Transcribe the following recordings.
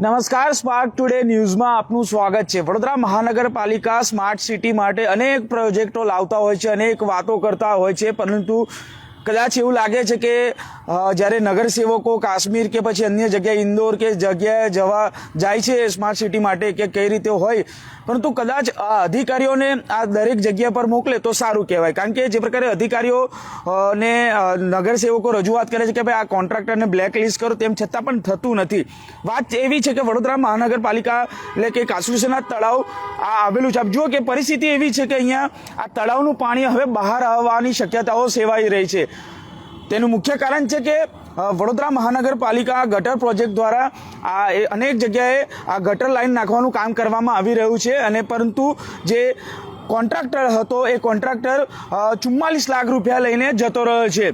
નમસ્કાર spark today ન્યૂઝમાં આપનું સ્વાગત છે. વડોદરા મહાનગરપાલિકા સ્માર્ટ સિટી માટે અનેક પ્રોજેક્ટો લાવતા હોય છે, અનેક વાતો કરતા હોય છે, પરંતુ કદાચ એવું લાગે છે કે જ્યારે નગરસેવકો કાશ્મીર કે પછી અન્ય જગ્યાએ ઇન્દોર કે જગ્યાએ જવા જાય છે સ્માર્ટ સિટી માટે કે કઈ રીતે હોય, પરંતુ કદાચ આ અધિકારીઓને આ દરેક જગ્યા પર મોકલે તો સારું કહેવાય. કારણ કે જે પ્રકારે અધિકારીઓ ને નગરસેવકો રજૂઆત કરે છે કે ભાઈ આ કોન્ટ્રાક્ટરને બ્લેક લિસ્ટ કરો તેમ છતાં પણ થતું નથી. વાત એવી છે કે વડોદરા મહાનગરપાલિકા એટલે કે કાસુસના તળાવ આ આવેલું છે. આપ જુઓ કે પરિસ્થિતિ એવી છે કે અહીંયા આ તળાવનું પાણી હવે બહાર આવવાની શક્યતાઓ સેવાઈ રહી છે. તેનું મુખ્ય કારણ છે કે વડોદરા મહાનગરપાલિકા ગટર પ્રોજેક્ટ દ્વારા આ અનેક જગ્યાએ આ ગટર લાઈન નાખવાનું કામ કરવામાં આવી રહ્યું છે અને પરંતુ જે કોન્ટ્રાક્ટર હતો એ કોન્ટ્રાક્ટર ચુમ્માલીસ લાખ રૂપિયા લઈને જતો રહ્યો છે.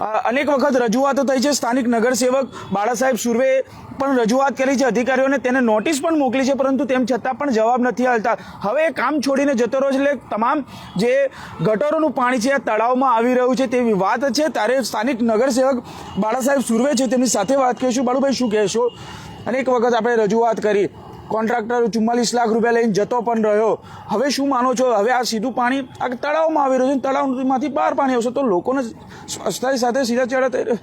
અનેક વખત રજૂઆતો થઈ છે. સ્થાનિક નગરસેવક બાળાસાહેબ સુર્વે પણ રજૂઆત કરી છે. અધિકારીઓને તેને નોટિસ પણ મોકલી છે, પરંતુ તેમ છતાં પણ જવાબ નથી આવતા હવે કામ છોડીને જતો રહ્યો એટલે તમામ જે ગટરોનું પાણી છે તળાવમાં આવી રહ્યું છે તેવી વાત છે. ત્યારે સ્થાનિક નગરસેવક બાળાસાહેબ સુર્વે છે. તેમની સાથે વાત કરીશું. બાળુભાઈ, શું કહેશો? અનેક વખત આપણે રજૂઆત કરી. કોન્ટ્રાક્ટર ચુમ્માલીસ લાખ રૂપિયા લઈને જતો પણ રહ્યો. હવે શું માનો છો? હવે આ સીધું પાણી આ તળાવમાં આવી રહ્યું છે. તળાવમાંથી બહાર પાણી આવશે તો લોકોને સ્વચ્છતા સાથે સીધા ચડે થઈ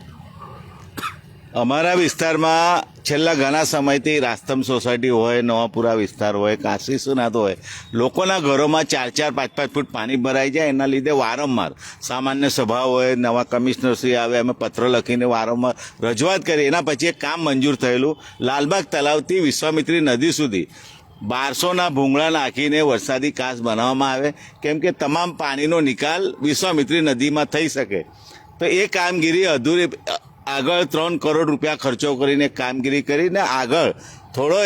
અમારા વિસ્તારમાં છેલ્લા ઘણા સમયથી રાસ્તમ સોસાયટી હોય, નવાપુરા વિસ્તાર હોય, કાશી સુનાથ હોય, લોકોના ઘરોમાં ચાર ચાર, પાંચ પાંચ ફૂટ પાણી ભરાઈ જાય, એના લીધે વારંવાર સામાન્ય સભા હોય, નવા કમિશનરશ્રી આવે, અમે પત્ર લખીને વારંવાર રજૂઆત કરી એના પછી એક કામ મંજૂર થયેલું, લાલબાગ તલાવથી વિશ્વામિત્રી નદી સુધી બારસોના ભૂંગળા નાખીને વરસાદી કાસ બનાવવામાં આવે, કેમ કે તમામ પાણીનો નિકાલ વિશ્વામિત્રી નદીમાં થઈ શકે. તો એ કામગીરી અધૂરી આગળ ત્રણ કરોડ રૂપિયા ખર્ચો કરીને કામગીરી કરીને આગળ થોડો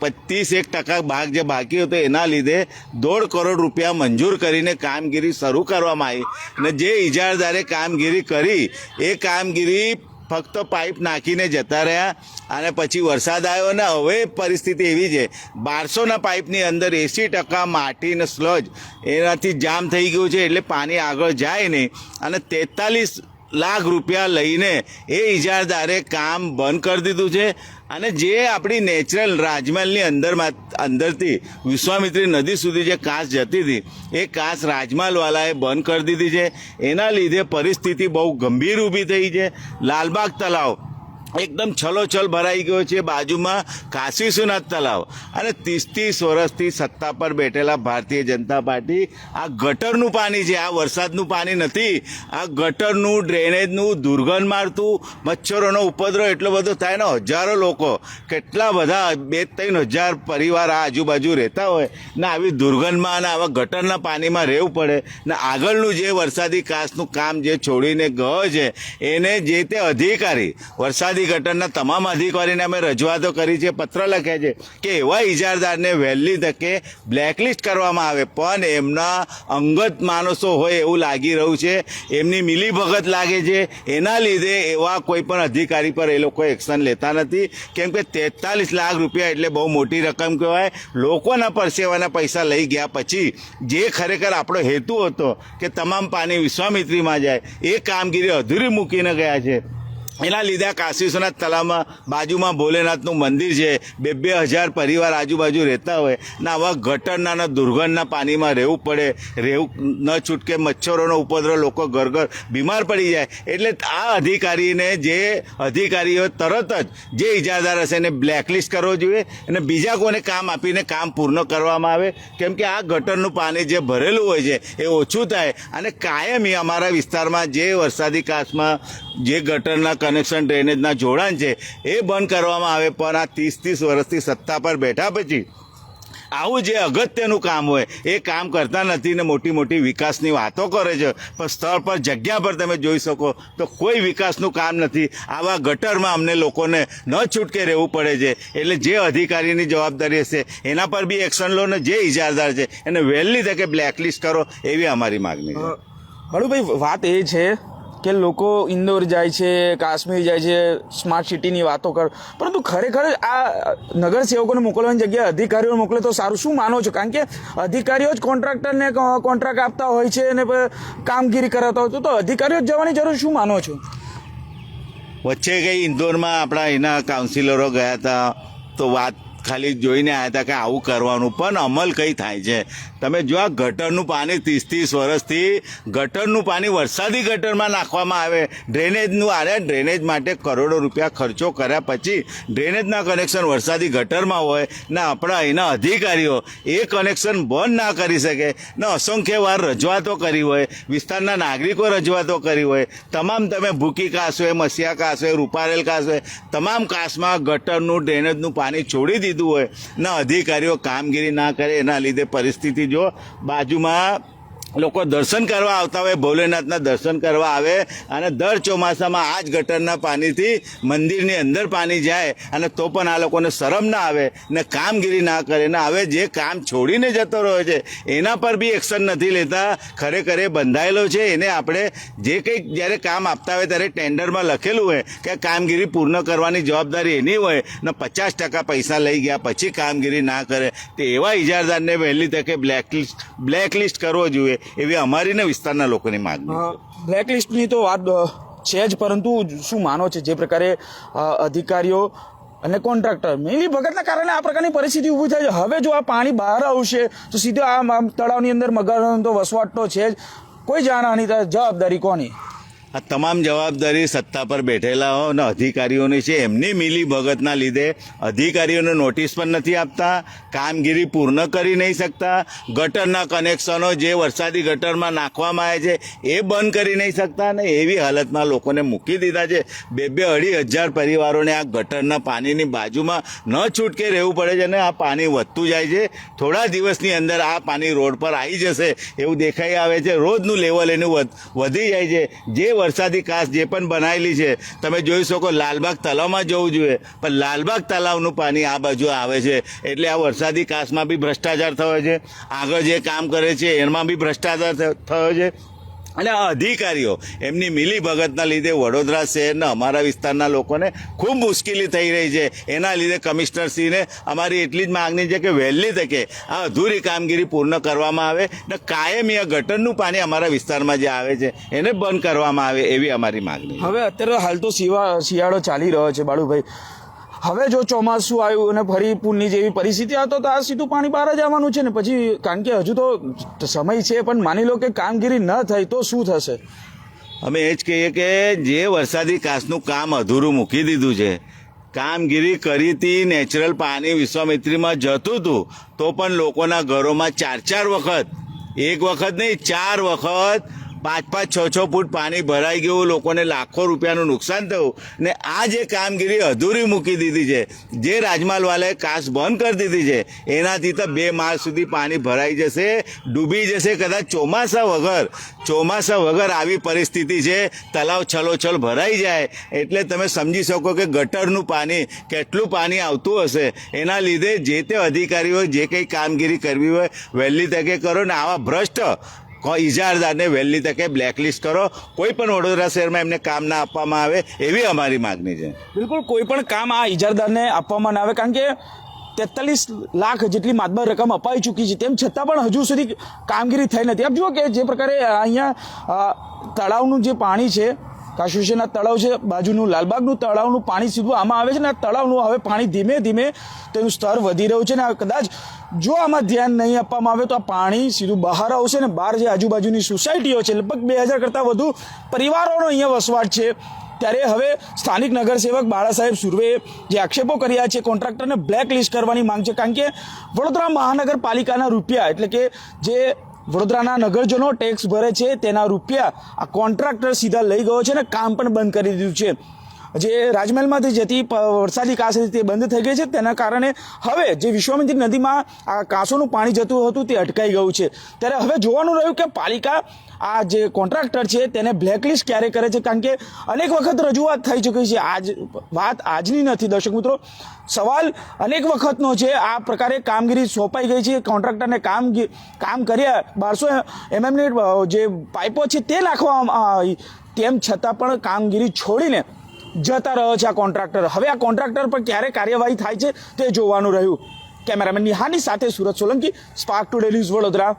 પચીસ એક ટકા ભાગ જે બાકી હતો એના લીધે દોઢ કરોડ રૂપિયા મંજૂર કરીને કામગીરી શરૂ કરવામાં આવી અને જે ઇજારદારે કામગીરી કરી, એ કામગીરી ફક્ત પાઇપ નાખીને જતા રહ્યા અને પછી વરસાદ આવ્યો ને હવે પરિસ્થિતિ એવી છે, બારસોના પાઇપની અંદર એંસી ટકા માટી અને સ્લજ, એનાથી જામ થઈ ગયું છે એટલે પાણી આગળ જાય નહીં અને તેતાલીસ લાખ રૂપિયા લઈને એ ઇજારદારે કામ બંધ કરી દીધું છે. અને જે આપણી નેચરલ રાજમહેલની અંદરમાં અંદરથી વિશ્વામિત્રી નદી સુધી જે કાચ જતી હતી, એ કાસ રાજમહેલવાલાએ બંધ કરી દીધી છે. એના લીધે પરિસ્થિતિ બહુ ગંભીર ઊભી થઈ છે. લાલબાગ તલાવ એકદમ છલોછલ ભરાઈ ગયો છે. બાજુમાં કાશી સુનાથ તલાવ અને ત્રીસ ત્રીસ વર્ષથી સત્તા પર બેઠેલા ભારતીય જનતા પાર્ટી આ ગટરનું પાણી છે. આ વરસાદનું પાણી નથી. આ ગટરનું ડ્રેનેજનું દુર્ગંધ મારતું, મચ્છરોનો ઉપદ્રવ એટલો બધો થાય ને હજારો લોકો, કેટલા બધા બે ત્રણ હજાર પરિવાર આ આજુબાજુ રહેતા હોય ને આવી દુર્ગંધમાં અને આવા ગટરના પાણીમાં રહેવું પડે ને આગળનું જે વરસાદી કાશનું કામ જે છોડીને ગયો છે, એને જે તે અધિકારી વરસાદી ગટરના તમામ અધિકારીને અમે રજૂઆતો કરી છે, પત્ર લખ્યા છે કે એવા ઇજારદારને વહેલી તકે બ્લેકલિસ્ટ કરવામાં આવે. પણ એમના અંગત માણસો હોય એવું લાગી રહ્યું છે. એમની મિલીભગત લાગે છે. એના લીધે એવા કોઈ પણ અધિકારી પર એ લોકો એક્શન લેતા નથી. કેમ કે તેતાલીસ લાખ રૂપિયા એટલે બહુ મોટી રકમ કહેવાય. લોકોના પરસેવાના પૈસા લઈ ગયા પછી જે ખરેખર આપણો હેતુ હતો કે તમામ પાણી વિશ્વામિત્રીમાં જાય, એ કામગીરી અધૂરી મૂકીને ગયા છે. એના લીધે કાશીસોના તળાવમાં બાજુમાં ભોલેનાથનું મંદિર છે. બે બે હજાર પરિવાર આજુબાજુ રહેતા હોય. ને આવા ગટરના ને દુર્ગંધના પાણીમાં રહેવું પડે. રહેવું ન છૂટકે મચ્છરોનો ઉપદ્રવ લોકો ઘર ઘર બીમાર પડી જાય. એટલે આ અધિકારીને જે અધિકારીઓ તરત જ જે ઇજાદાર હશે એને બ્લેકલિસ્ટ કરવો જોઈએ અને બીજા કોને કામ આપીને કામ પૂર્ણ કરવામાં આવે. કેમ કે આ ગટરનું પાણી જે ભરેલું હોય છે એ ઓછું થાય. અને કાયમી અમારા વિસ્તારમાં જે વરસાદી કાશમાં જે ગટરના કનેક્શન ડ્રેનેજના જોડાણ છે, એ બંધ કરવામાં આવે, પણ આ ત્રીસ ત્રીસ વર્ષથી સત્તા પર બેઠા પછી આવું જે અગત્યનું કામ હોય, એ કામ કરતા નથી ને મોટી મોટી વિકાસની વાતો કરે છે, પણ સ્થળ પર, જગ્યા પર તમે જોઈ શકો તો કોઈ વિકાસનું કામ નથી. આવા ગટરમાં અમને લોકોને ન છૂટકે રહેવું પડે છે, એટલે જે અધિકારીની જવાબદારી હશે, એના પર બી એક્શન લો ને જે ઇજારદાર છે, એને વહેલી તકે બ્લેકલિસ્ટ કરો, એવી અમારી માગણી છે. બળુભાઈ વાત એ છે કે લોકો ઇન્દોર જાય છે, કાશ્મીર જાય છે સ્માર્ટ સિટીની વાતો કર. પરંતુ ખરેખર આ નગરસેવકોને મોકલવાની જગ્યાએ અધિકારીઓ મોકલે તો સારું. શું માનો છો? કારણ કે અધિકારીઓ જ કોન્ટ્રાક્ટરને કોન્ટ્રાક્ટ આપતા હોય છે અને કામગીરી કરાવતા હોય તો અધિકારીઓ જ જવાની જરૂર, શું માનો છો? વચ્ચે ગઈ ઇન્દોરમાં આપણા એના કાઉન્સિલરો ગયા હતા. તો વાત ખાલી જોઈને આવ્યા હતા કે આવું કરવાનું, પણ અમલ કઈ થાય છે? તમે જો આ ગટરનું પાણી ત્રીસ ત્રીસ વર્ષથી ગટરનું પાણી વરસાદી ગટરમાં નાખવામાં આવે, ડ્રેનેજનું આરે ડ્રેનેજ માટે કરોડો રૂપિયા ખર્ચો કર્યા પછી ડ્રેનેજના કનેક્શન વરસાદી ગટરમાં હોય, ને આપણા અહીંના અધિકારીઓ એ કનેક્શન બંધ ના કરી શકે, ને અસંખ્ય વાર રજૂઆતો કરી હોય, વિસ્તારના નાગરિકો રજૂઆતો કરી હોય, તમામ તમે ભૂકી કાસ હોય મસિયા કાસ હોય, રૂપારેલ કાસ હોય, તમામ કાસમાં ગટરનું, ડ્રેનેજનું પાણી છોડી દીધું હોય. ના અધિકારીઓ કામગીરી ના કરે એના લીધે પરિસ્થિતિ જો બાજુમાં લોકો દર્શન કરવા આવતા હોય, ભોલેનાથના દર્શન કરવા આવે અને દર ચોમાસામાં આ જ ગટરના પાણીથી મંદિરની અંદર પાણી જાય અને તો પણ આ લોકોને શરમ ના આવે ને કામગીરી ના કરે. ને હવે જે કામ છોડીને જતો રહ્યો છે, એના પર બી એક્શન નથી લેતા. ખરેખર એ બંધાયેલો છે. એને આપણે જે કંઈક જ્યારે કામ આપતા હોય ત્યારે ટેન્ડરમાં લખેલું હોય કે કામગીરી પૂર્ણ કરવાની જવાબદારી એની હોય ને પચાસ ટકા પૈસા લઈ ગયા પછી કામગીરી ના કરે. તે એવા ઇજારદારને વહેલી તકે બ્લેકલિસ્ટ બ્લેકલિસ્ટ કરવો જોઈએ. એવી અમારી ને વિસ્તારના લોકોની માંગણી. બ્લેકલિસ્ટની તો વાત છે જ, પરંતુ શું માનો છે? જે પ્રકારે અધિકારીઓ અને કોન્ટ્રાક્ટર મેલી ભગતના કારણે આ પ્રકારની પરિસ્થિતિ ઊભી થાય છે. હવે જો આ પાણી બહાર આવશે, તો સીધો આમ તળાવની અંદર મગરનો તો વસવાટ તો છે જ. કોઈ થાય, જવાબદારી કોની? આ તમામ જવાબદારી સત્તા પર બેઠેલા અને અધિકારીઓની છે. એમની મિલી ભગતના લીધે અધિકારીઓને નોટિસ પણ નથી આપતા, કામગીરી પૂર્ણ કરી નહીં શકતા, ગટરના કનેક્શનો જે વરસાદી ગટરમાં નાખવામાં આવે છે એ બંધ કરી નહીં શકતા અને એવી હાલતમાં લોકોને મૂકી દીધા છે. બે બે અઢી હજાર પરિવારોને આ ગટરના પાણીની બાજુમાં ન છૂટકે રહેવું પડે છે અને આ પાણી વધતું જાય છે. થોડા દિવસની અંદર આ પાણી રોડ પર આવી જશે એવું દેખાઈ આવે છે. રોજનું લેવલ એનું વધી જાય છે. જે વરસાદી કાસ જે પણ બનાવેલી છે, તમે જોઈ શકો લાલબાગ તલાવમાં જવું જોઈએ, પણ લાલબાગ તલાવનું પાણી આ બાજુ આવે છે. એટલે આ વરસાદી કાસમાં બી ભ્રષ્ટાચાર થયો છે. આગળ જે કામ કરે છે, એમાં બી ભ્રષ્ટાચાર થયો છે. અને આ અધિકારીઓ એમની મિલી ભગતના લીધે વડોદરા શહેરના અમારા વિસ્તારના લોકોને ખૂબ મુશ્કેલી થઈ રહી છે. એના લીધે કમિશનરશ્રીને અમારી એટલી જ માગણી છે કે વહેલી તકે આ અધૂરી કામગીરી પૂર્ણ કરવામાં આવે ને કાયમી આ ગટરનું પાણી અમારા વિસ્તારમાં જે આવે છે, એને બંધ કરવામાં આવે એવી અમારી માગણી હવે અત્યારે હાલ તો શિયાળો ચાલી રહ્યો છે, બાળુભાઈ. હવે જો ચોમાસું આવ્યું અને ફરી પૂરની જેવી પરિસ્થિતિ આવતો તો આ સીધું પાણી બહાર જ આવવાનું છે ને. પછી કારણ કે હજુ તો સમય છે, પણ માની લો કે કામગીરી ન થઈ તો શું થશે? અમે એ જ કહીએ કે જે વરસાદી કાસનું કામ અધૂરું મૂકી દીધું છે, કામગીરી કરી હતી, નેચરલ પાણી વિશ્વામિત્રીમાં જતું હતું, તો પણ લોકોના ઘરોમાં ચાર ચાર વખત, એક વખત નહીં, ચાર વખત પાંચ પાંચ છ છ ફૂટ પાણી ભરાઈ ગયું, લોકોને લાખો રૂપિયાનું નુકસાન થયું ને આ જે કામગીરી અધૂરી મૂકી દીધી છે, જે રાજમાલવાલાએ કાસ બંધ કરી દીધી છે, એનાથી તો બે માળ સુધી પાણી ભરાઈ જશે, ડૂબી જશે, કદાચ ચોમાસા વગર ચોમાસા વગર આવી પરિસ્થિતિ છે, તલાવ છલોછલ ભરાઈ જાય, એટલે તમે સમજી શકો કે ગટરનું પાણી, કેટલું પાણી આવતું હશે, એના લીધે જે તે અધિકારીઓ જે કંઈ કામગીરી કરવી હોય, વહેલી તકે કરો ને આવા ભ્રષ્ટ ઇજારદારને વહેલી તકે બ્લેકલિસ્ટ કરો. કોઈ પણ વડોદરા શહેરમાં એમને કામ ના આપવામાં આવે એવી અમારી માગણી છે. બિલકુલ, કોઈ પણ કામ આ ઇજારદારને આપવામાં ના આવે, કારણ કે તેતાલીસ લાખ જેટલી માતબર રકમ અપાઈ ચૂકી છે. તેમ છતાં પણ હજુ સુધી કામગીરી થઈ નથી. આપ જુઓ કે જે પ્રકારે અહીંયા તળાવનું જે પાણી છે કાશુશેના તળાવ છે, બાજુનું લાલબાગનું તળાવનું પાણી સીધું આમાં આવે છે ને આ તળાવનું હવે પાણી ધીમે ધીમે તેનું સ્તર વધી રહ્યું છે ને કદાચ જો આમાં ધ્યાન નહીં આપવામાં આવે તો આ પાણી સીધું બહાર આવશે ને બહાર જે આજુબાજુની સોસાયટીઓ છે, લગભગ બે હજાર કરતાં વધુ પરિવારોનો અહીંયા વસવાટ છે. ત્યારે હવે સ્થાનિક નગરસેવક બાળા સાહેબ સુરવે જે આક્ષેપો કર્યા છે, કોન્ટ્રાક્ટરને બ્લેક લિસ્ટ કરવાની માંગ છે. કારણ કે વડોદરા મહાનગરપાલિકાના રૂપિયા એટલે કે જે વડોદરાના નગરજનો ટેક્સ ભરે છે, તેના રૂપિયા આ કોન્ટ્રાક્ટર સીધા લઈ ગયો છે ને કામ પણ બંધ કરી દીધું છે. જે રાજમહેલમાંથી જતી વરસાદી કાંસ હતી તે બંધ થઈ ગઈ છે. તેના કારણે હવે જે વિશ્વામિત્રી નદીમાં આ કાંસોનું પાણી જતું હતું તે અટકાઈ ગયું છે. ત્યારે હવે જોવાનું રહ્યું કે પાલિકા આ જે કોન્ટ્રાક્ટર છે તેને બ્લેકલિસ્ટ ક્યારે કરે છે? કારણ કે અનેક વખત રજૂઆત થઈ ચૂકી છે. આજ, વાત આજની નથી, દર્શક મિત્રો. સવાલ અનેક વખતનો છે. આ પ્રકારે કામગીરી સોંપાઈ ગઈ છે. કોન્ટ્રાક્ટરને કામ કામ કર્યા બારસો એમએમની જે પાઇપો છે તે નાખવામાં તેમ છતાં પણ કામગીરી છોડીને જતા રહ્યો છે આ કોન્ટ્રાક્ટર. હવે આ કોન્ટ્રાક્ટર પર ક્યારે કાર્યવાહી થાય છે તે જોવાનું રહ્યું. કેમેરામેન નિહાની સાથે Surat Solanki spark today news Vadodara.